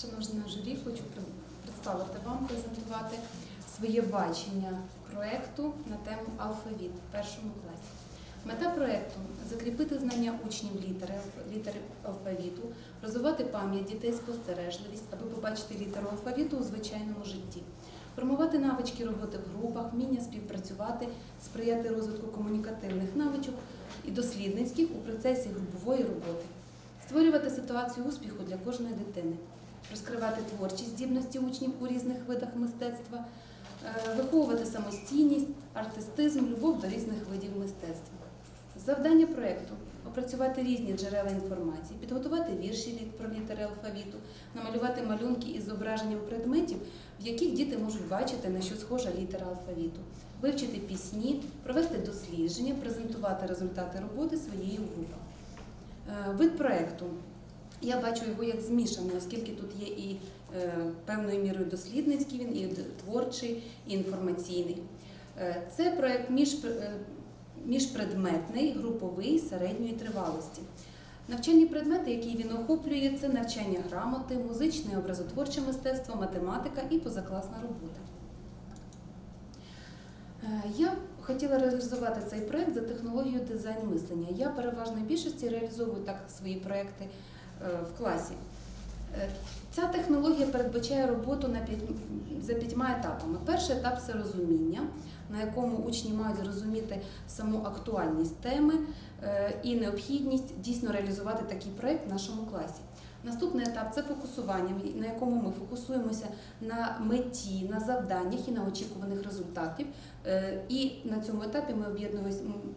Шановна журі, хочу представити вам, презентувати своє бачення проєкту на тему алфавіт в першому класі. Мета проєкту закріпити знання учнів літери, літери алфавіту, розвивати пам'ять дітей, спостережливість, аби побачити літеру алфавіту у звичайному житті, формувати навички роботи в групах, вміння співпрацювати, сприяти розвитку комунікативних навичок і дослідницьких у процесі групової роботи, створювати ситуацію успіху для кожної дитини, розкривати творчі здібності учнів у різних видах мистецтва, е, виховувати самостійність, артистизм, любов до різних видів мистецтва. Завдання проєкту опрацювати різні джерела інформації, підготувати вірші про літери алфавіту, намалювати малюнки із зображенням предметів, в яких діти можуть бачити, на що схожа літера алфавіту, вивчити пісні, провести дослідження, презентувати результати роботи своєї групи. Е, Вид проєкту. Я бачу його як змішаний, оскільки тут є і е, певною мірою дослідницький він, і творчий, і інформаційний. Е, Це проєкт е, міжпредметний, груповий середньої тривалості. Навчальні предмети, які він охоплює, це навчання грамоти, музичне образотворче мистецтво, математика і позакласна робота. Я хотіла реалізувати цей проект за технологією дизайн мислення. Я переважно більшості реалізовую так свої проекти е, в класі. Е, Ця технологія передбачає роботу на п'ять- за п'ятьма етапами. Перший етап це розуміння, на якому учні мають зрозуміти саму актуальність теми е, і необхідність дійсно реалізувати такий проект в нашому класі. Наступний етап це фокусування, на якому ми фокусуємося на меті, на завданнях і на очікуваних результатів. Е, І на цьому етапі ми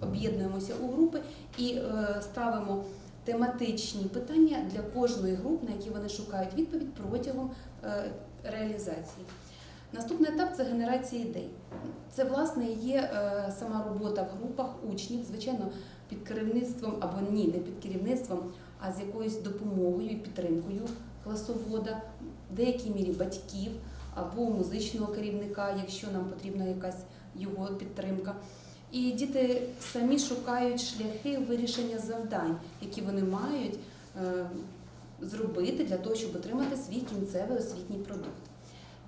об'єднуємося- у групи і е, ставимо тематичні питання для кожної групи, на які вони шукають відповідь протягом е, реалізації. Наступний етап це генерація ідей. Це власне є е, сама робота в групах учнів, звичайно, під керівництвом або ні, не під керівництвом, а з якоюсь допомогою і підтримкою класовода, в деякій мірі батьків або музичного керівника, якщо нам потрібна якась його підтримка. І діти самі шукають шляхи вирішення завдань, які вони мають е, зробити для того, щоб отримати свій кінцевий освітній продукт.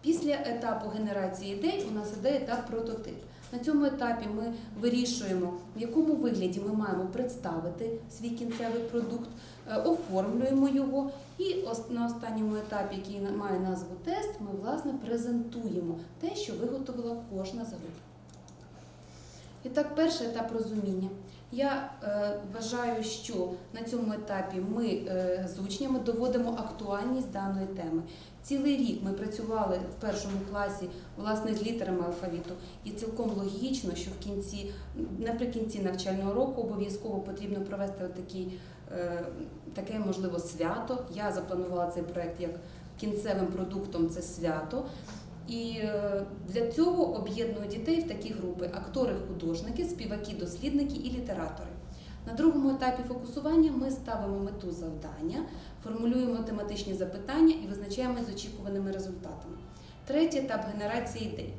Після етапу генерації ідей у нас іде етап прототип. На цьому етапі ми вирішуємо, в якому вигляді ми маємо представити свій кінцевий продукт, е, оформлюємо його, і на останньому етапі, який має назву тест, ми власне презентуємо те, що виготовила кожна з груп. І так, перший етап розуміння. Я е, вважаю, що на цьому етапі ми е, з учнями доводимо актуальність даної теми. Цілий рік ми працювали в першому класі власне з літерами алфавіту, і цілком логічно, що в кінці, наприкінці навчального року обов'язково потрібно провести отакий, е, таке можливо свято. Я запланувала цей проект як кінцевим продуктом це свято. І е, для цього об'єдную дітей в такі групи: актори, художники, співаки, дослідники і літератори. На другому етапі фокусування ми ставимо мету завдання, формулюємо тематичні запитання і визначаємось з очікуваними результатами. Третій етап генерації ідей.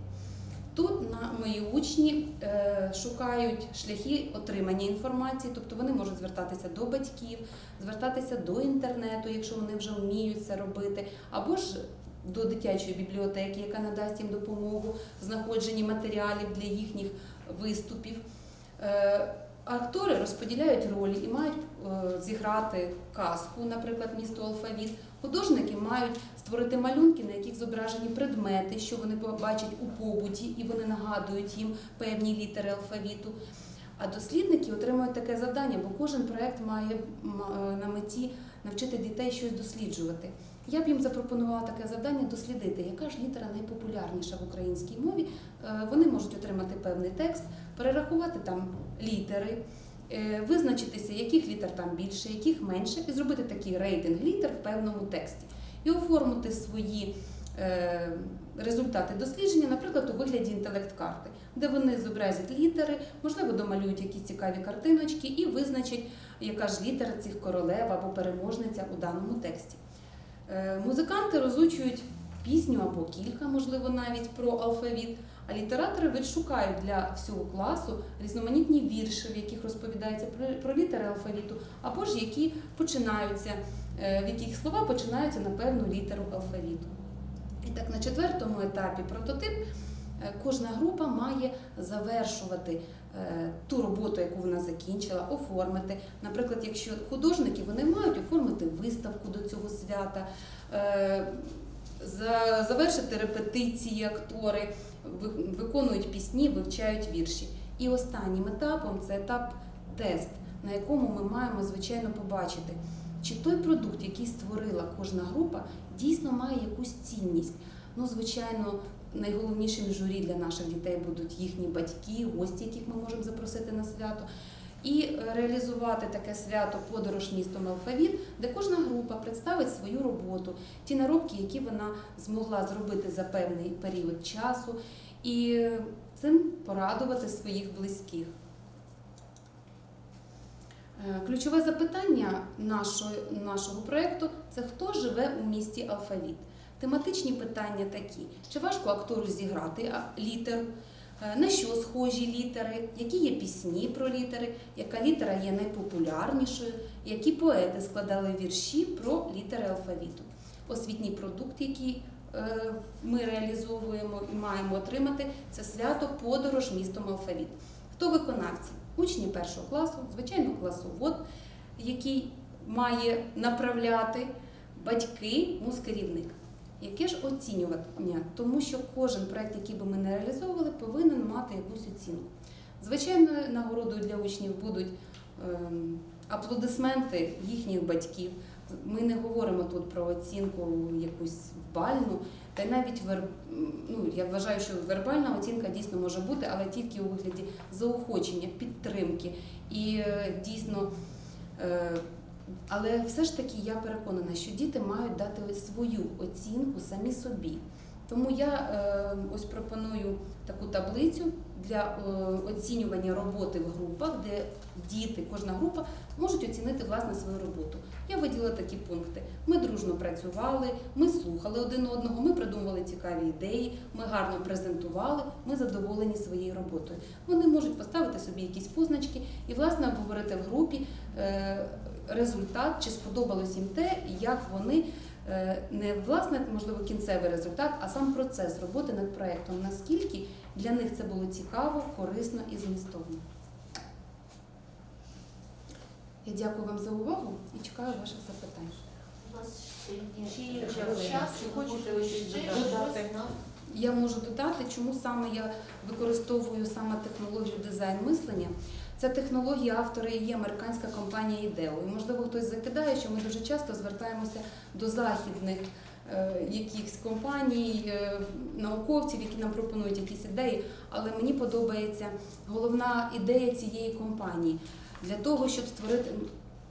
Тут на мої учні е, шукають шляхи отримання інформації, тобто вони можуть звертатися до батьків, звертатися до інтернету, якщо вони вже вміють це робити, або ж до дитячої бібліотеки, яка надасть їм допомогу знаходженні матеріалів для їхніх виступів. Е, Актори розподіляють ролі і мають е, зіграти казку, наприклад, місто алфавіт. Художники мають створити малюнки, на яких зображені предмети, що вони побачать у побуті, і вони нагадують їм певні літери алфавіту. А дослідники отримують таке завдання, бо кожен проект має е, на меті навчити дітей щось досліджувати. Я б їм запропонувала таке завдання дослідити, яка ж літера найпопулярніша в українській мові. Е, Вони можуть отримати певний текст, перерахувати там літери, е, визначитися, яких літер там більше, яких менше, і зробити такий рейтинг літер в певному тексті. І оформити свої е, результати дослідження, наприклад, у вигляді інтелект-карти, де вони зобразять літери, можливо, домалюють якісь цікаві картиночки і визначать, яка ж літера цих королев або переможниця у даному тексті. Е, Музиканти розучують пісню або кілька, можливо, навіть про алфавіт. А літератори відшукають для всього класу різноманітні вірші, в яких розповідається про, літери алфавіту, або ж які починаються е, в яких слова починаються на певну літеру алфавіту. І так, на четвертому етапі прототип е, кожна група має завершувати ту роботу, яку вона закінчила, оформити. Наприклад, якщо художники вони мають оформити виставку до цього свята, е, завершити репетиції актори, виконують пісні, вивчають вірші. І останнім етапом це етап тест, на якому ми маємо звичайно побачити, чи той продукт, який створила кожна група, дійсно має якусь цінність. Ну, звичайно, найголовнішим журі для наших дітей будуть їхні батьки, гості, яких ми можемо запросити на свято. І реалізувати таке свято подорож містом алфавіт, де кожна група представить свою роботу, ті наробки, які вона змогла зробити за певний період часу, і цим порадувати своїх близьких. Е, Ключове запитання нашого, нашого проєкту це хто живе у місті алфавіт. Тематичні питання такі: чи важко актору зіграти а, літеру, Е, на що схожі літери, які є пісні про літери, яка літера є найпопулярнішою, які поети складали вірші про літери алфавіту. Освітній продукт, який е, ми реалізовуємо і маємо отримати, це свято подорож містом алфавіт. Хто виконавці? Учні першого класу, звичайно, класовод, який має направляти батьки, муз-керівник. Яке ж оцінювання? Тому що кожен проект, який би ми не реалізовували, повинен мати якусь оцінку. Звичайно, нагородою для учнів будуть ем, аплодисменти їхніх батьків. Ми не говоримо тут про оцінку якусь бальну, та й навіть вер... ну, я вважаю, що вербальна оцінка дійсно може бути, але тільки у вигляді заохочення, підтримки. І е, дійсно. Але все ж таки я переконана, що діти мають дати свою оцінку самі собі. Тому я е, ось пропоную таку таблицю для е, оцінювання роботи в групах, де діти, кожна група можуть оцінити власне свою роботу. Я виділила такі пункти. Ми дружно працювали, ми слухали один одного, ми придумували цікаві ідеї, ми гарно презентували, ми задоволені своєю роботою. Вони можуть поставити собі якісь позначки і власне обговорити в групі. е, результат, чи сподобалось їм те, як вони не власне, можливо, кінцевий результат, а сам процес роботи над проєктом. Наскільки для них це було цікаво, корисно і змістовно. Я дякую вам за увагу і чекаю ваших запитань. У вас ще є час, хочете ще додати? Я можу додати, чому саме я використовую саме технологію дизайн мислення. Ця технологія автори є американська компанія ідео. І можливо хтось закидає, що ми дуже часто звертаємося до західних е, якихось компаній, е, науковців, які нам пропонують якісь ідеї. Але мені подобається головна ідея цієї компанії для того, щоб створити.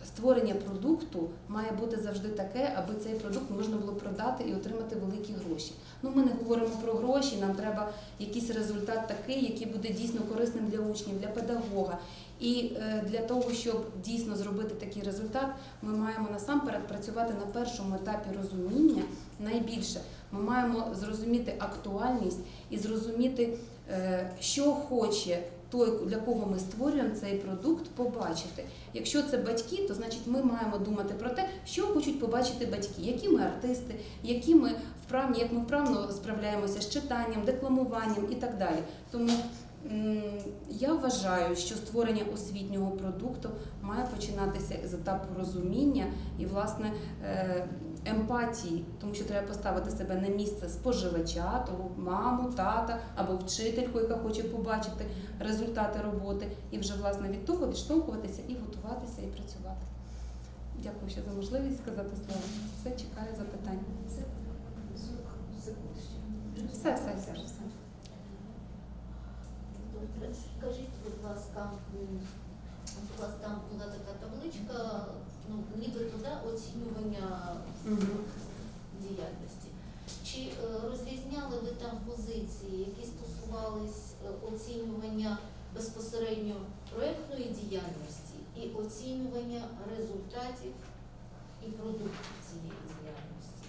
Створення продукту має бути завжди таке, аби цей продукт можна було продати і отримати великі гроші. Ну, ми не говоримо про гроші, нам треба якийсь результат такий, який буде дійсно корисним для учнів, для педагога. І е, для того, щоб дійсно зробити такий результат, ми маємо насамперед працювати на першому етапі розуміння. Найбільше ми маємо зрозуміти актуальність і зрозуміти, е, що хоче той, для кого ми створюємо цей продукт, побачити. Якщо це батьки, то значить ми маємо думати про те, що хочуть побачити батьки, які ми артисти, які ми вправні, як ми вправно справляємося з читанням, декламуванням і так далі. Тому я вважаю, що створення освітнього продукту має починатися з етапу розуміння і власне е, емпатії, тому що треба поставити себе на місце споживача, того маму, тата або вчительку, яка хоче побачити результати роботи, і вже власне від того відштовхуватися і готуватися і працювати. Дякую ще за можливість сказати слово. Все чекаю запитань. Все, все, все, скажіть, будь ласка, у вас там була така табличка, ну нібито да, оцінювання діяльності. Чи е, розрізняли ви там позиції, які стосувались е, оцінювання безпосередньо проєктної діяльності і оцінювання результатів і продуктів цієї діяльності?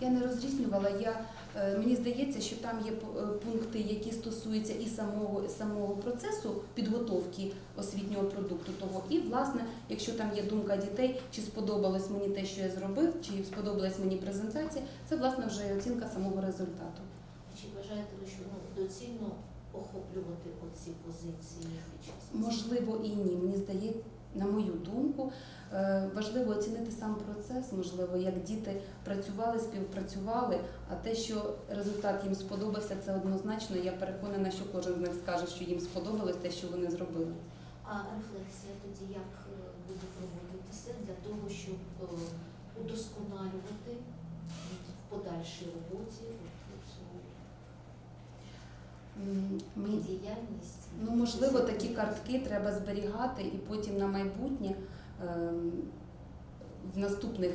Я не розрізнювала. Я, мені здається, що там є е, пункти, які стосуються і самого, самого процесу підготовки освітнього продукту того. І, власне, якщо там є думка дітей, чи сподобалось мені те, що я зробив, чи сподобалась мені презентація, це власне вже і оцінка самого результату. Чи вважаєте ви, що ну, доцільно охоплювати оці позиції під час? Можливо, і ні. Мені здається, на мою думку, е, важливо оцінити сам процес, можливо, як діти працювали, співпрацювали, а те, що результат їм сподобався, це однозначно. Я переконана, що кожен з них скаже, що їм сподобалось те, що вони зробили. А рефлексія тоді як е, буде проводитися для того, щоб е, удосконалювати в подальшій роботі от цю М, Мені діяльність? Ну, можливо, такі картки треба зберігати і потім на майбутнє в наступних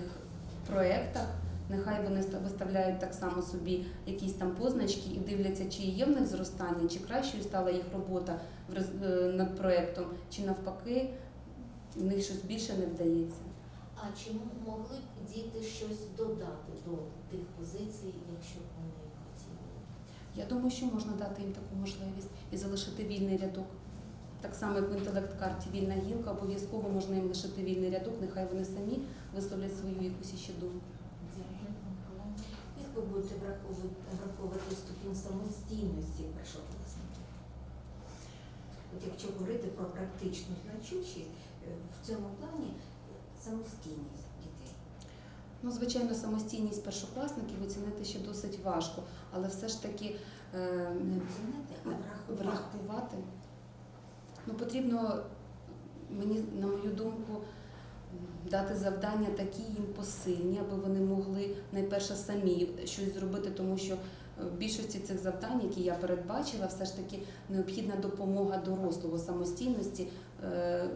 проєктах нехай вони виставляють так само собі якісь там позначки і дивляться, чи є в них зростання, чи кращою стала їх робота е, над проєктом, чи навпаки в них щось більше не вдається. А чи могли б діти щось додати до тих позицій, якщо б вони хотіли? Я думаю, що можна дати їм таку можливість і залишити вільний рядок. Так само, як в інтелект-карті вільна гілка, обов'язково можна їм лишити вільний рядок, нехай вони самі висловлять свою якусь іще думку. Як ви будете враховувати, ступінь самостійності першокласників? От якщо говорити про практичну значущість, е, в цьому плані самостійність дітей. Ну, звичайно, самостійність першокласників оцінити ще досить важко, але все ж таки е, Не оцінити, а врахувати. Ну, потрібно, мені, на мою думку, дати завдання такі їм посильні, аби вони могли найперше самі щось зробити, тому що е, в більшості цих завдань, які я передбачила, все ж таки необхідна допомога дорослого самостійності. Е,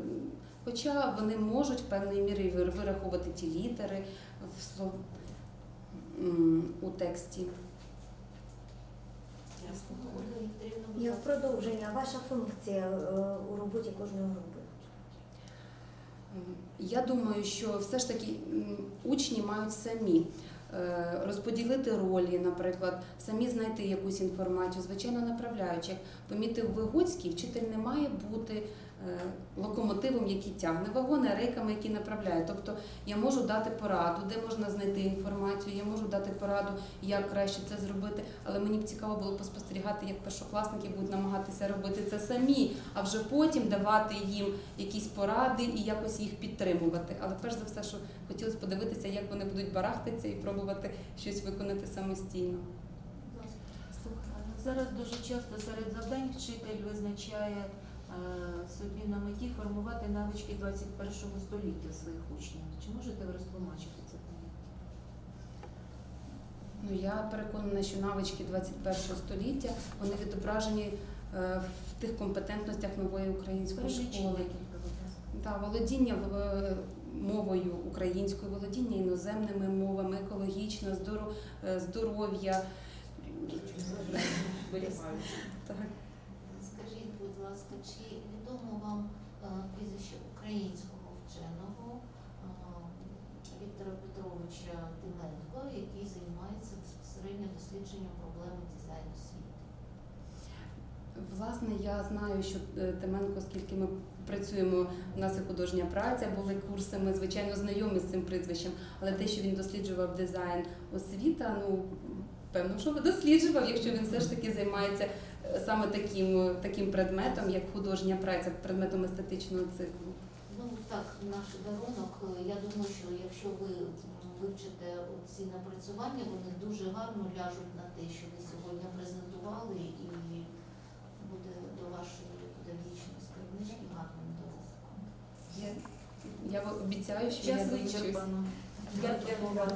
Хоча вони можуть в певної мірі вир- вирахувати ті літери у тексті. Ольга Вікторівна, Я в продовження. Ваша функція е, у роботі кожної групи. Я думаю, що все ж таки учні мають самі е, розподілити ролі, наприклад, самі знайти якусь інформацію, звичайно, направляючи. Як помітив Вигоцький, вчитель не має бути локомотивом, який тягне вагони, а рейками, які направляє. Тобто я можу дати пораду, де можна знайти інформацію, я можу дати пораду, як краще це зробити. Але мені б цікаво було поспостерігати, як першокласники будуть намагатися робити це самі, а вже потім давати їм якісь поради і якось їх підтримувати. Але перш за все, що хотілося подивитися, як вони будуть барахтатися і пробувати щось виконати самостійно. Зараз дуже часто серед завдань вчитель визначає е, собі на меті формувати навички 21 століття своїх учнів. Чи можете ви розтлумачити це? Ну я переконана, що навички 21 століття вони відображені е, в тих компетентностях нової української школи. Та володіння е, мовою українською, володіння іноземними мовами, екологічне здоро- е, здоров'я. Так. Ласка, чи відомо вам е, прізвище українського вченого е, Віктора Петровича Тименко, який займається безпосередньо дослідженням проблеми дизайну світу? Власне, я знаю, що е, Тименко, оскільки ми працюємо, у нас і художня праця, були курси, ми звичайно знайомі з цим прізвищем, але те, що він досліджував дизайн освіта, ну певно, що досліджував, якщо він все ж таки займається е, саме таким, таким предметом, як художня праця, предметом естетичного циклу. Ну так, наш дарунок. е, Я думаю, що якщо ви вивчите ці напрацювання, вони дуже гарно ляжуть на те, що ви сьогодні презентували, і буде до вашої педагогічної скарбнички гарним дорогом. Я, я обіцяю, що я Час долучусь. вичерпано. Дякуємо вам.